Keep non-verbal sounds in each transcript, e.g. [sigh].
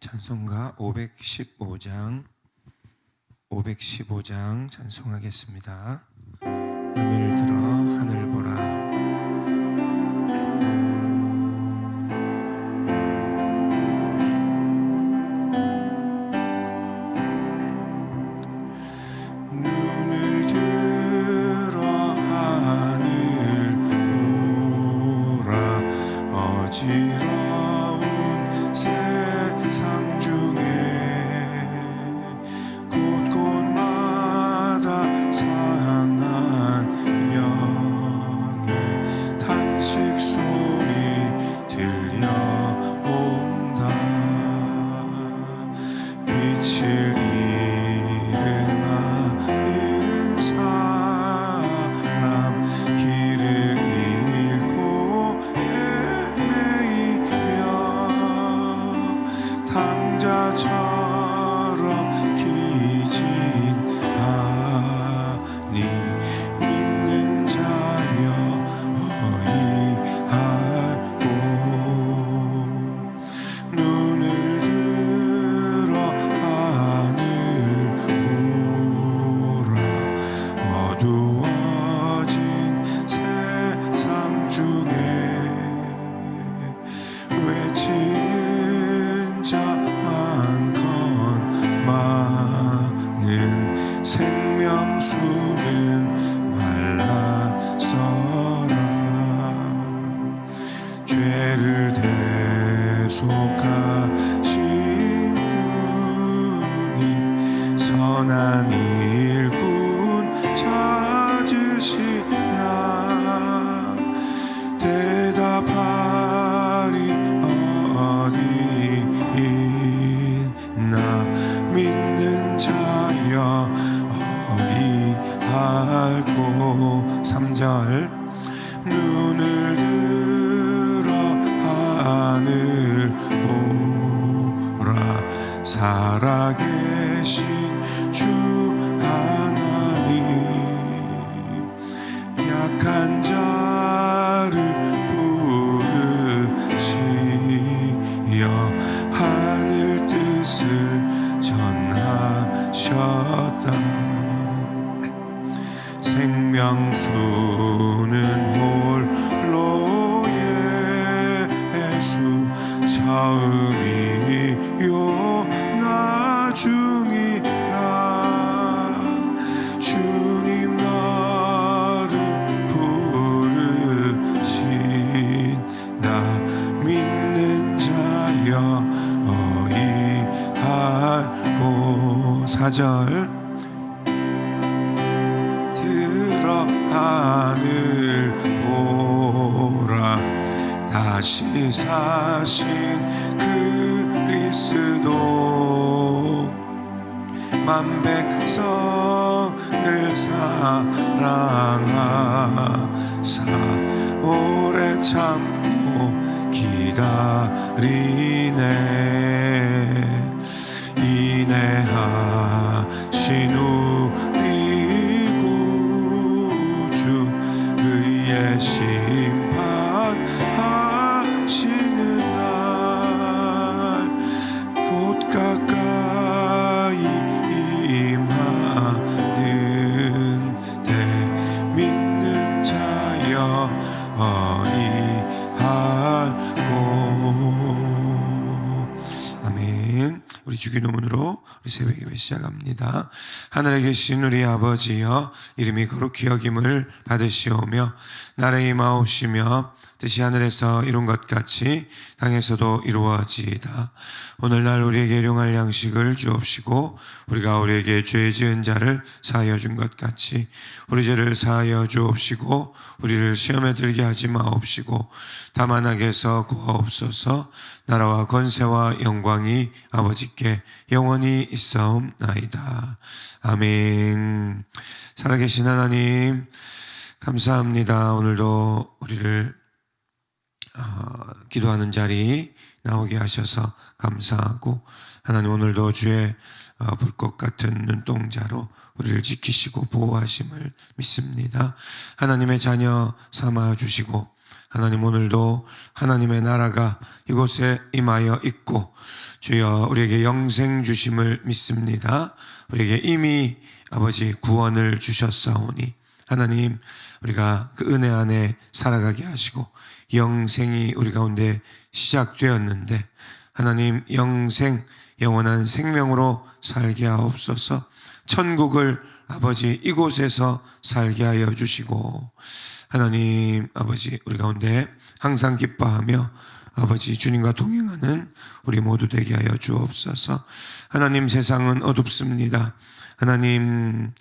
찬송가 515장 515장 찬송하겠습니다. 살아계신 주 하나님 4절 들어 하늘 보라. 다시 사신 그리스도. 만백성을 사랑하사 오래 참고 기다리네. 인내하신 우 시작합니다. 하늘에 계신 우리 아버지여 이름이 거룩히 여김을 받으시오며 나라의 임하옵시며 뜻이 하늘에서 이룬 것 같이 땅에서도 이루어지이다. 오늘날 우리에게 일용할 양식을 주옵시고 우리가 우리에게 죄 지은 자를 사하여 준 것 같이 우리 죄를 사하여 주옵시고 우리를 시험에 들게 하지 마옵시고 다만 악에서 구하옵소서 나라와 권세와 영광이 아버지께 영원히 있사옵나이다. 아멘. 살아계신 하나님 감사합니다. 오늘도 우리를 어, 기도하는 자리 나오게 하셔서 감사하고 하나님 오늘도 주의 어, 불꽃 같은 눈동자로 우리를 지키시고 보호하심을 믿습니다. 하나님의 자녀 삼아 주시고 하나님 오늘도 하나님의 나라가 이곳에 임하여 있고 주여 우리에게 영생 주심을 믿습니다. 우리에게 이미 아버지 구원을 주셨사오니 하나님 우리가 그 은혜 안에 살아가게 하시고 영생이 우리 가운데 시작되었는데 하나님 영생 영원한 생명으로 살게 하옵소서. 천국을 아버지 이곳에서 살게 하여 주시고 하나님 아버지 우리 가운데 항상 기뻐하며 아버지 주님과 동행하는 우리 모두 되게 하여 주옵소서. 하나님 세상은 어둡습니다. 하나님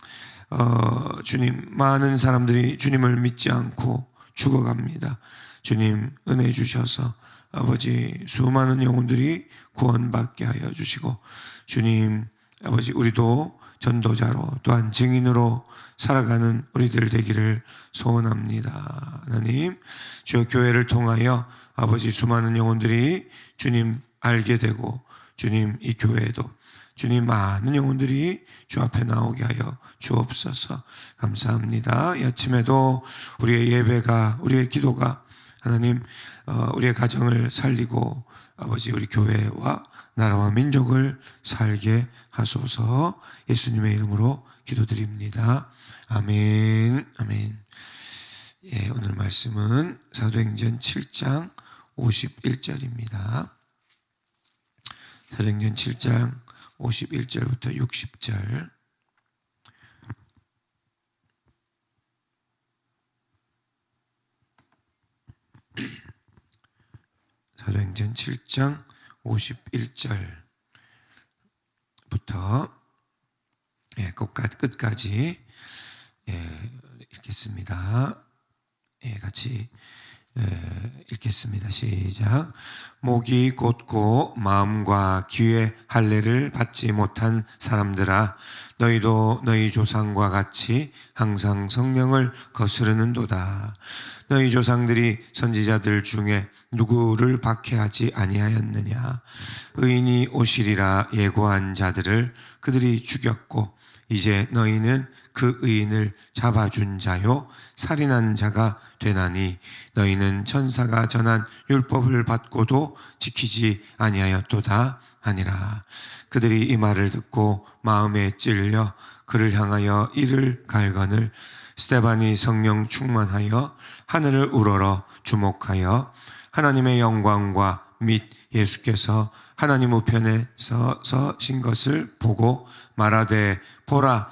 어, 주님 많은 사람들이 주님을 믿지 않고 죽어갑니다 주님 은혜 주셔서 아버지 수많은 영혼들이 구원받게 하여 주시고 주님 아버지 우리도 전도자로 또한 증인으로 살아가는 우리들 되기를 소원합니다. 하나님 주여 교회를 통하여 아버지 수많은 영혼들이 주님 알게 되고 주님 이 교회에도 주님 많은 영혼들이 주 앞에 나오게 하여 주옵소서 감사합니다. 이 아침에도 우리의 예배가 우리의 기도가 하나님 어, 우리의 가정을 살리고 아버지 우리 교회와 나라와 민족을 살게 하소서 예수님의 이름으로 기도드립니다. 아멘. 아멘. 예, 오늘 말씀은 사도행전 7장 51절입니다. 사도행전 7장 51절부터 60절. 사도행전 7장 51절부터 예, 끝까지, 예, 읽겠습니다. 예, 같이 예, 읽겠습니다. 시작. 목이 곧고 마음과 귀에 할례를 받지 못한 사람들아 너희도 너희 조상과 같이 항상 성령을 거스르는도다. 너희 조상들이 선지자들 중에 누구를 박해하지 아니하였느냐 의인이 오시리라 예고한 자들을 그들이 죽였고 이제 너희는 그 의인을 잡아준 자요. 살인한 자가 되나니 너희는 천사가 전한 율법을 받고도 지키지 아니하였도다 하니라. 그들이 이 말을 듣고 마음에 찔려 그를 향하여 이를 갈거늘 스테반이 성령 충만하여 하늘을 우러러 주목하여 하나님의 영광과 및 예수께서 하나님 우편에 서신 것을 보고 말하되 보라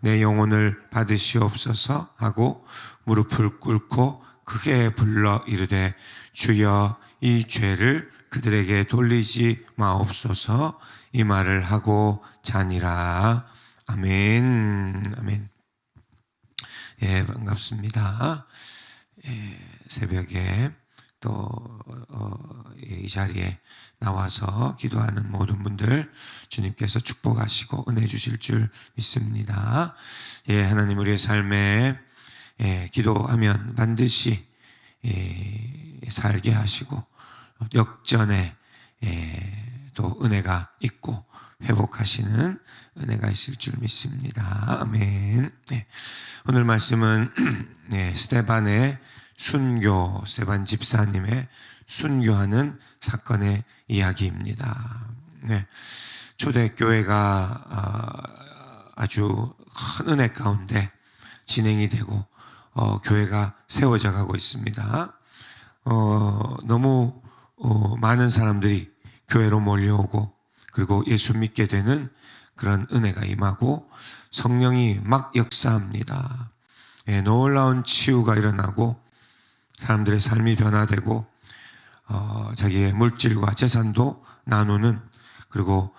내 영혼을 받으시옵소서 하고 무릎을 꿇고 크게 불러 이르되 주여 이 죄를 그들에게 돌리지 마옵소서. 이 말을 하고 자니라. 아멘. 아멘. 예 반갑습니다. 예, 새벽에 또이 어, 자리에 나와서 기도하는 모든 분들 주님께서 축복하시고 은혜 주실 줄 믿습니다. 예, 하나님 우리의 삶에 예, 기도하면 반드시 예, 살게 하시고 역전에 예, 또 은혜가 있고 회복하시는 은혜가 있을 줄 믿습니다. 아멘. 네. 오늘 말씀은 네, [clears throat] 스테반의 순교, 스테반 집사님의 순교하는 사건의 이야기입니다. 네. 초대교회가 아, 아주 큰 은혜 가운데 진행이 되고 어, 교회가 세워져 가고 있습니다. 어, 너무 어, 많은 사람들이 교회로 몰려오고 그리고 예수 믿게 되는 그런 은혜가 임하고 성령이 막 역사합니다. 예, 놀라운 치유가 일어나고 사람들의 삶이 변화되고 어, 자기의 물질과 재산도 나누는 그리고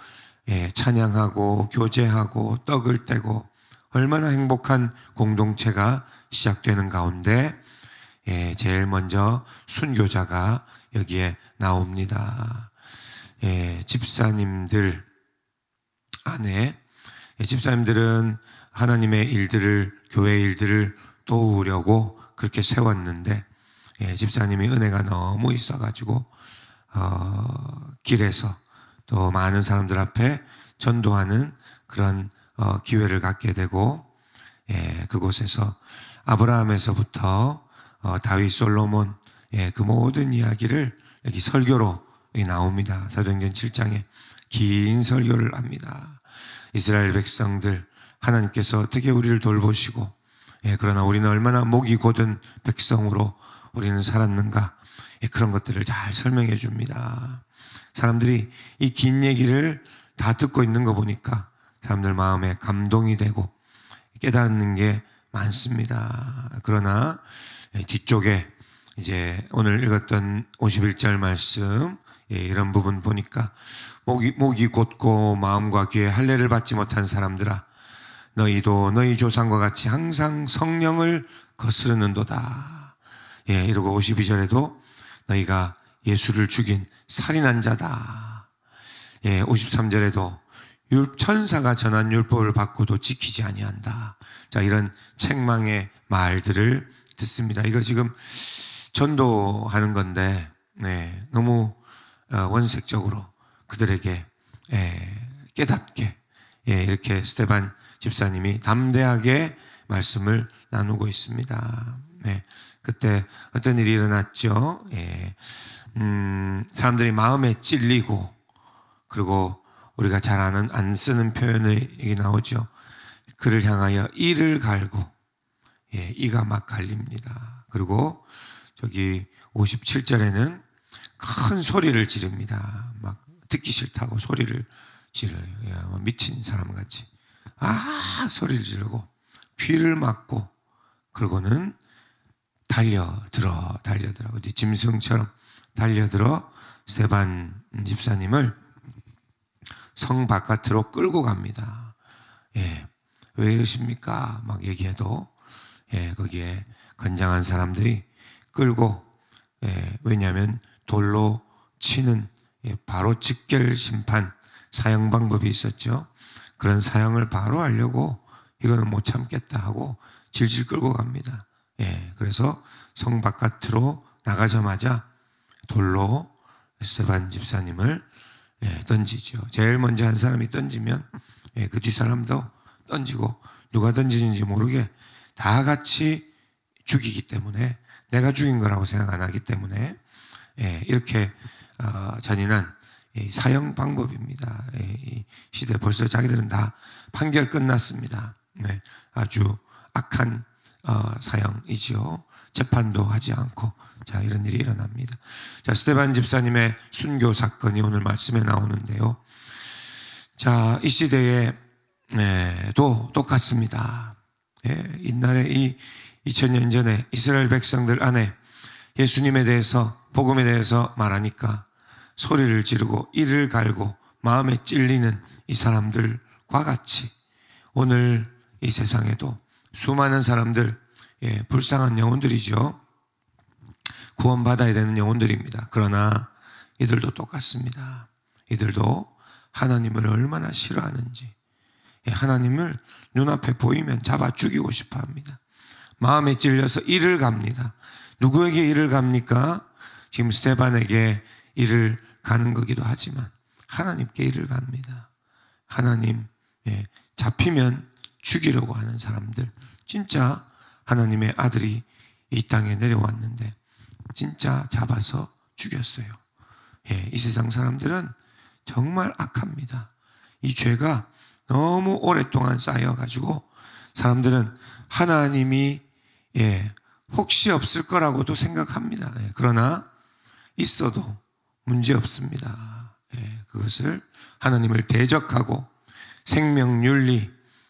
예, 찬양하고 교제하고 떡을 떼고 얼마나 행복한 공동체가 시작되는 가운데 예, 제일 먼저 순교자가 여기에 나옵니다. 예, 집사님들 안에 예, 집사님들은 하나님의 일들을 교회 일들을 도우려고 그렇게 세웠는데 예, 집사님이 은혜가 너무 있어가지고 어, 길에서 또 많은 사람들 앞에 전도하는 그런 어, 기회를 갖게 되고 예, 그곳에서 아브라함에서부터 어, 다윗 솔로몬 예, 그 모든 이야기를 여기 설교로 여기 나옵니다. 사도행전 7장에 긴 설교를 합니다. 이스라엘 백성들 하나님께서 어떻게 우리를 돌보시고 예, 그러나 우리는 얼마나 목이 곧은 백성으로 우리는 살았는가 예, 그런 것들을 잘 설명해 줍니다. 사람들이 이 긴 얘기를 다 듣고 있는 거 보니까 사람들 마음에 감동이 되고 깨닫는 게 많습니다. 그러나 예, 뒤쪽에 이제 오늘 읽었던 51절 말씀 예, 이런 부분 보니까 목이, 목이 곧고 마음과 귀에 할례를 받지 못한 사람들아 너희도 너희 조상과 같이 항상 성령을 거스르는도다. 예, 이러고 52절에도 너희가 예수를 죽인 살인한 자다. 예, 53절에도 율, 천사가 전한 율법을 받고도 지키지 아니한다. 자, 이런 책망의 말들을 듣습니다. 이거 지금 전도하는 건데, 네, 너무 어, 원색적으로 그들에게 예, 깨닫게 예, 이렇게 스테반 집사님이 담대하게 말씀을 나누고 있습니다. 네, 그때 어떤 일이 일어났죠? 예, 음, 사람들이 마음에 찔리고 그리고 우리가 잘 아는 안 쓰는 표현이 여기 나오죠. 그를 향하여 이를 갈고 예, 이가 막 갈립니다. 그리고 저기 57절에는 큰 소리를 지릅니다. 막 듣기 싫다고 소리를 지르요. 예, 뭐 미친 사람 같이. 아, 소리를 지르고 귀를 막고 그러고는 달려들어 달려들어 어디 짐승처럼 달려들어 세반 집사님을 성 바깥으로 끌고 갑니다. 예. 왜 이러십니까? 막 얘기해도 예, 거기에 건장한 사람들이 끌고 예, 왜냐하면 돌로 치는 예, 바로 직결 심판 사형 방법이 있었죠. 그런 사형을 바로 하려고 이거는 못 참겠다 하고 질질 끌고 갑니다. 예, 그래서 성 바깥으로 나가자마자 돌로 스테반 집사님을 예, 던지죠. 제일 먼저 한 사람이 던지면 예, 그 뒷 사람도 던지고 누가 던지는지 모르게 다 같이 죽이기 때문에 내가 죽인 거라고 생각 안 하기 때문에 예, 이렇게 어, 잔인한 이 사형 방법입니다. 예, 이 시대 벌써 자기들은 다 판결 끝났습니다. 네, 아주 악한 어, 사형이지요. 재판도 하지 않고 자 이런 일이 일어납니다. 자 스테반 집사님의 순교 사건이 오늘 말씀에 나오는데요. 자이 시대에 네, 도 똑같습니다. 예, 옛날에 이 2000년 전에 이스라엘 백성들 안에 예수님에 대해서 복음에 대해서 말하니까 소리를 지르고 이를 갈고 마음에 찔리는 이 사람들과 같이 오늘 이 세상에도 수많은 사람들 예, 불쌍한 영혼들이죠. 구원받아야 되는 영혼들입니다. 그러나 이들도 똑같습니다. 이들도 하나님을 얼마나 싫어하는지 예, 하나님을 눈앞에 보이면 잡아 죽이고 싶어 합니다. 마음에 찔려서 이를 갑니다. 누구에게 이를 갑니까? 지금 스테반에게 이를 가는 거기도 하지만 하나님께 이를 갑니다. 하나님 예, 잡히면 죽이려고 하는 사람들 진짜 하나님의 아들이 이 땅에 내려왔는데 진짜 잡아서 죽였어요. 예, 이 세상 사람들은 정말 악합니다. 이 죄가 너무 오랫동안 쌓여가지고 사람들은 하나님이 예, 혹시 없을 거라고도 생각합니다. 예, 그러나 있어도 문제 없습니다. 예, 그것을 하나님을 대적하고 생명 윤리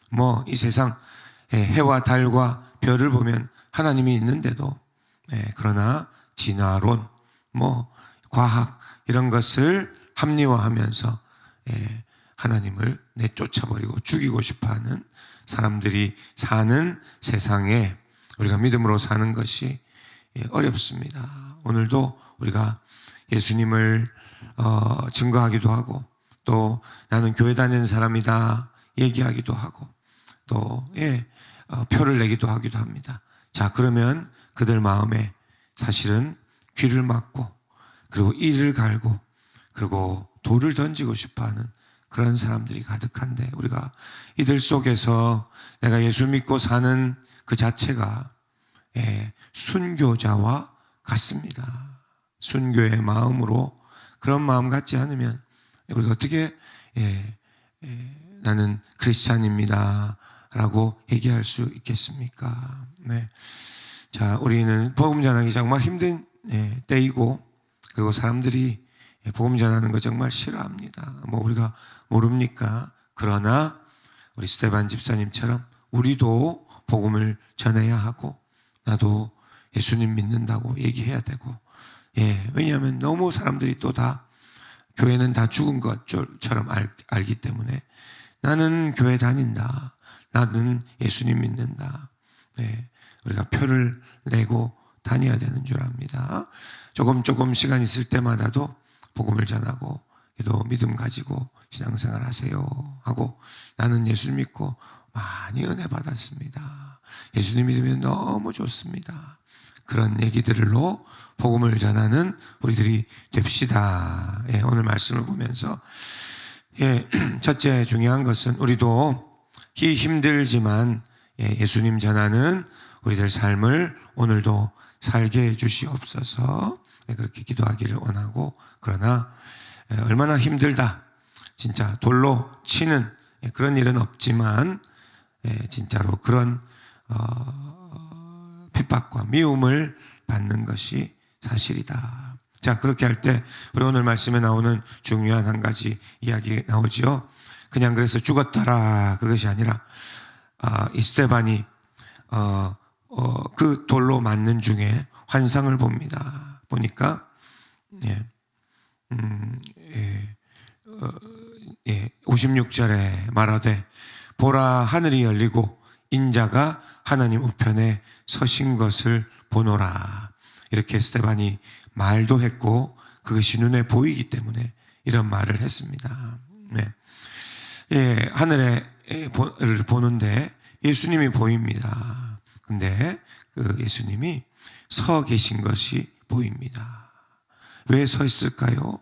뭐 이 세상 예, 해와 달과 별을 보면 하나님이 있는데도 예, 그러나 진화론 뭐 과학 이런 것을 합리화하면서 예, 하나님을 내쫓아버리고 죽이고 싶어하는 사람들이 사는 세상에 우리가 믿음으로 사는 것이 예, 어렵습니다. 오늘도 우리가 예수님을 어, 증거하기도 하고 또 나는 교회 다니는 사람이다 얘기하기도 하고 또 예, 어, 표를 내기도 하기도 합니다. 자 그러면 그들 마음에 사실은 귀를 막고 그리고 이를 갈고 그리고 돌을 던지고 싶어 하는 그런 사람들이 가득한데 우리가 이들 속에서 내가 예수 믿고 사는 그 자체가 예, 순교자와 같습니다. 순교의 마음으로 그런 마음 갖지 않으면 우리가 어떻게 예, 예, 나는 크리스찬입니다 라고 얘기할 수 있겠습니까? 네. 자, 우리는 복음 전하기 정말 힘든 예, 때이고 그리고 사람들이 예, 복음 전하는 거 정말 싫어합니다. 뭐 우리가 모릅니까? 그러나 우리 스테반 집사님처럼 우리도 복음을 전해야 하고 나도 예수님 믿는다고 얘기해야 되고 예, 왜냐하면 너무 사람들이 또 다 교회는 다 죽은 것처럼 알, 알기 때문에 나는 교회 다닌다. 나는 예수님 믿는다. 네, 우리가 표를 내고 다녀야 되는 줄 압니다. 조금 조금 시간 있을 때마다도 복음을 전하고 또 믿음 가지고 신앙생활 하세요 하고 나는 예수 믿고 많이 은혜 받았습니다. 예수님 믿으면 너무 좋습니다. 그런 얘기들로 복음을 전하는 우리들이 됩시다. 예, 오늘 말씀을 보면서 예, [clears throat] 첫째 중요한 것은 우리도 이 힘들지만 예, 예수님 전하는 우리들 삶을 오늘도 살게 해 주시옵소서. 예, 그렇게 기도하기를 원하고 그러나 예, 얼마나 힘들다. 진짜 돌로 치는 예, 그런 일은 없지만 예, 진짜로 그런 어, 핍박과 미움을 받는 것이 사실이다. 자, 그렇게 할 때 우리 오늘 말씀에 나오는 중요한 한 가지 이야기 나오지요. 그냥 그래서 죽었더라 그것이 아니라 아, 이스테반이 어, 어, 그 돌로 맞는 중에 환상을 봅니다. 보니까 예, 음, 예, 어, 예, 56절에 말하되 보라 하늘이 열리고 인자가 하나님 우편에 서신 것을 보노라. 이렇게 스테반이 말도 했고 그것이 눈에 보이기 때문에 이런 말을 했습니다. 네. 예, 하늘에 를 보는데 예수님이 보입니다. 근데 그 예수님이 서 계신 것이 보입니다. 왜 서 있을까요?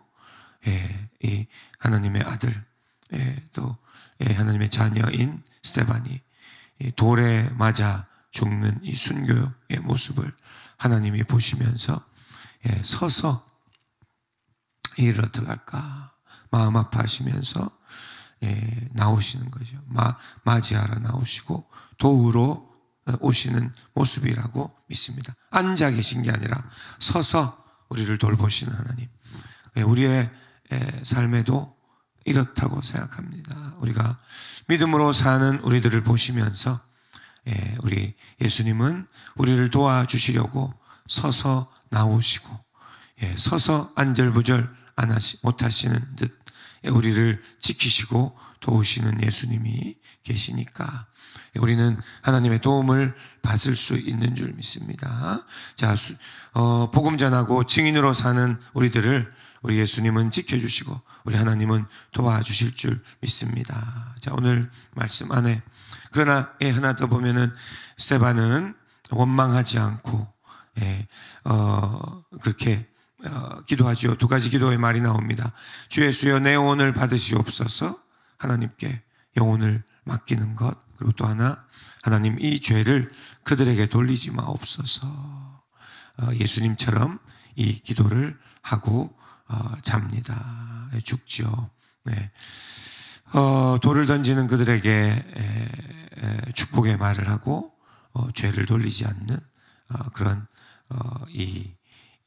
예, 이 하나님의 아들, 예, 또 예, 하나님의 자녀인 스테반이 돌에 맞아 죽는 이 순교의 모습을 하나님이 보시면서 예, 서서 이를 어떡할까 마음 아파하시면서 예, 나오시는 거죠. 마, 맞이하러 나오시고 도우러 오시는 모습이라고 믿습니다. 앉아 계신 게 아니라 서서 우리를 돌보시는 하나님. 예, 우리의 예, 삶에도 이렇다고 생각합니다. 우리가 믿음으로 사는 우리들을 보시면서 예, 우리 예수님은 우리를 도와주시려고 서서 나오시고 예, 서서 안절부절 안 하시, 못 하시는 듯 예, 우리를 지키시고 도우시는 예수님이 계시니까 우리는 하나님의 도움을 받을 수 있는 줄 믿습니다. 자, 수, 어, 복음 전하고 증인으로 사는 우리들을 우리 예수님은 지켜주시고 우리 하나님은 도와주실 줄 믿습니다. 자, 오늘 말씀 안에 그러나 예, 하나 더 보면은 스테반은 원망하지 않고 예, 어, 그렇게 어, 기도하지요. 두 가지 기도의 말이 나옵니다. 주 예수여 내 영혼을 받으시옵소서 하나님께 영혼을 맡기는 것 그리고 또 하나 하나님 이 죄를 그들에게 돌리지 마옵소서 어, 예수님처럼 이 기도를 하고 어, 잡니다. 예, 죽지요. 네. 어, 돌을 던지는 그들에게 에, 에, 축복의 말을 하고 어, 죄를 돌리지 않는 어, 그런 어, 이,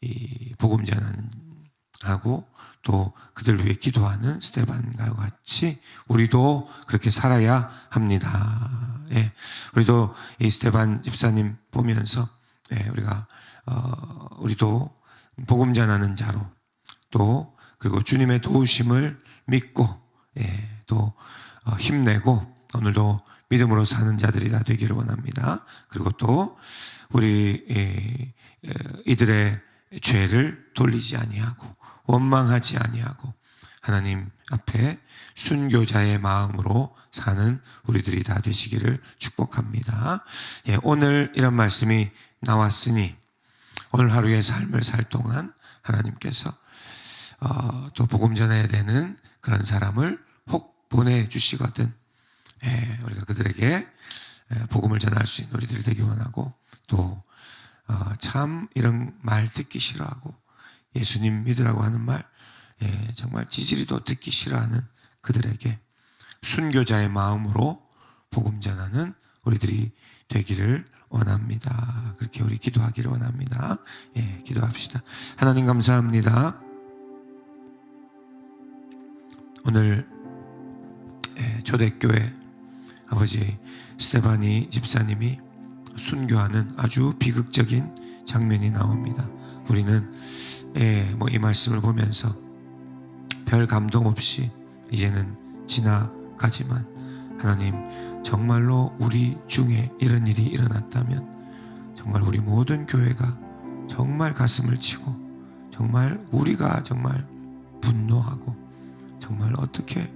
이 복음 전하고 또 그들 위해 기도하는 스테반과 같이 우리도 그렇게 살아야 합니다. 예, 우리도 이 스테반 집사님 보면서 예, 우리가 어, 우리도 복음 전하는 자로 또 그리고 주님의 도우심을 믿고 예, 또 어, 힘내고 오늘도 믿음으로 사는 자들이 다 되기를 원합니다. 그리고 또 우리 이들의 죄를 돌리지 아니하고 원망하지 아니하고 하나님 앞에 순교자의 마음으로 사는 우리들이 다 되시기를 축복합니다. 예, 오늘 이런 말씀이 나왔으니 오늘 하루의 삶을 살 동안 하나님께서 어, 또 복음 전해야 되는 그런 사람을 혹 보내주시거든 예, 우리가 그들에게 예, 복음을 전할 수 있는 우리들이 되기 원하고 또 어, 참 이런 말 듣기 싫어하고 예수님 믿으라고 하는 말 예, 정말 지지리도 듣기 싫어하는 그들에게 순교자의 마음으로 복음 전하는 우리들이 되기를 원합니다. 그렇게 우리 기도하기를 원합니다. 예, 기도합시다. 하나님 감사합니다. 오늘 예, 초대교회 아버지 스테바니 집사님이 순교하는 아주 비극적인 장면이 나옵니다. 우리는 예, 뭐이 말씀을 보면서 별 감동 없이 이제는 지나가지만 하나님 정말로 우리 중에 이런 일이 일어났다면 정말 우리 모든 교회가 정말 가슴을 치고 정말 우리가 정말 분노하고 정말 어떻게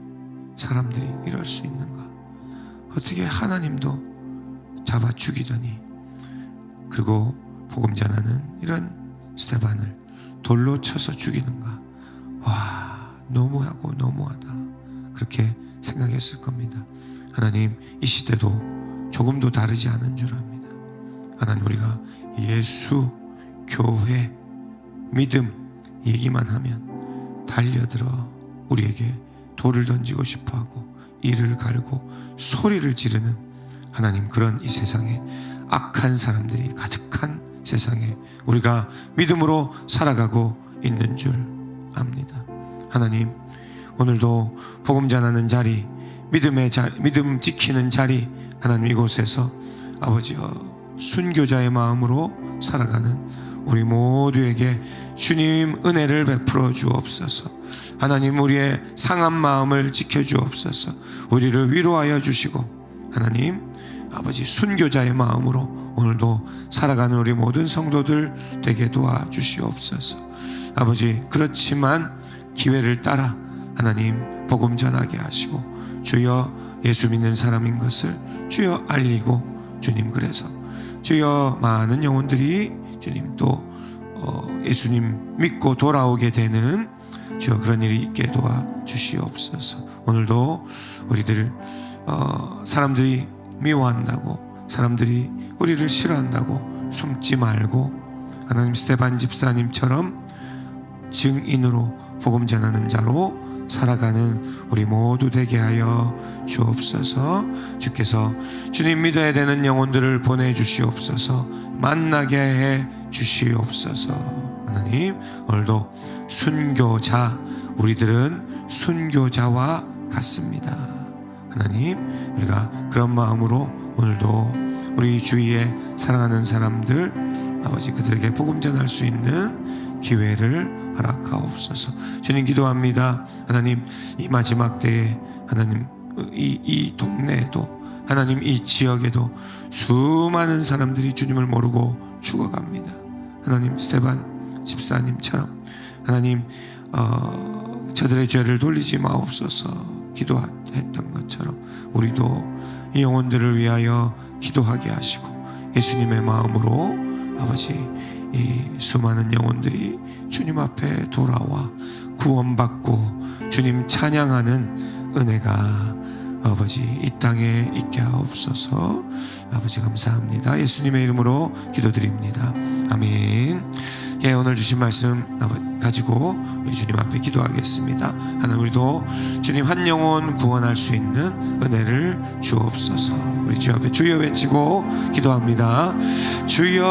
사람들이 이럴 수 있는가 어떻게 하나님도 잡아 죽이더니 그리고 복음 전하는 이런 스테반을 돌로 쳐서 죽이는가? 와 너무하고 너무하다. 그렇게 생각했을 겁니다. 하나님 이 시대도 조금도 다르지 않은 줄 압니다. 하나님 우리가 예수 교회 믿음 얘기만 하면 달려들어 우리에게 돌을 던지고 싶어하고 이를 갈고 소리를 지르는 하나님 그런 이 세상에 악한 사람들이 가득한 세상에 우리가 믿음으로 살아가고 있는 줄 압니다. 하나님 오늘도 복음 전하는 자리 믿음의 자 믿음 지키는 자리 하나님 이곳에서 아버지여 순교자의 마음으로 살아가는 우리 모두에게 주님 은혜를 베풀어 주옵소서. 하나님 우리의 상한 마음을 지켜 주옵소서. 우리를 위로하여 주시고 하나님 아버지 순교자의 마음으로 오늘도 살아가는 우리 모든 성도들 되게 도와 주시옵소서. 아버지 그렇지만 기회를 따라 하나님 복음 전하게 하시고 주여 예수 믿는 사람인 것을 주여 알리고 주님 그래서 주여 많은 영혼들이 주님 또 어, 예수님 믿고 돌아오게 되는 주여 그런 일이 있게 도와 주시옵소서. 오늘도 우리들 어, 사람들이 미워한다고 사람들이 우리를 싫어한다고 숨지 말고 하나님 스테반 집사님처럼 증인으로 복음 전하는 자로 살아가는 우리 모두 되게 하여 주옵소서. 주께서 주님 믿어야 되는 영혼들을 보내 주시옵소서. 만나게 해 주시옵소서. 하나님 오늘도 순교자 우리들은 순교자와 같습니다. 하나님 우리가 그런 마음으로 오늘도 우리 주위에 사랑하는 사람들 아버지 그들에게 복음 전할 수 있는 기회를 허락하옵소서. 주님 기도합니다. 하나님 이 마지막 때에 하나님 이, 이 동네에도 하나님 이 지역에도 수많은 사람들이 주님을 모르고 죽어갑니다. 하나님 스테반 집사님처럼 하나님 어, 저들의 죄를 돌리지 마옵소서 기도 했던 것처럼 우리도 이 영혼들을 위하여 기도하게 하시고 예수님의 마음으로 아버지 이 수많은 영혼들이 주님 앞에 돌아와 구원받고 주님 찬양하는 은혜가 아버지 이 땅에 있게 하옵소서. 아버지 감사합니다. 예수님의 이름으로 기도드립니다. 아멘 예 오늘 주신 말씀 가지고 우리 주님 앞에 기도하겠습니다. 하나님 우리도 주님 한 영혼 구원할 수 있는 은혜를 주옵소서. 우리 주 앞에 주여 외치고 기도합니다. 주여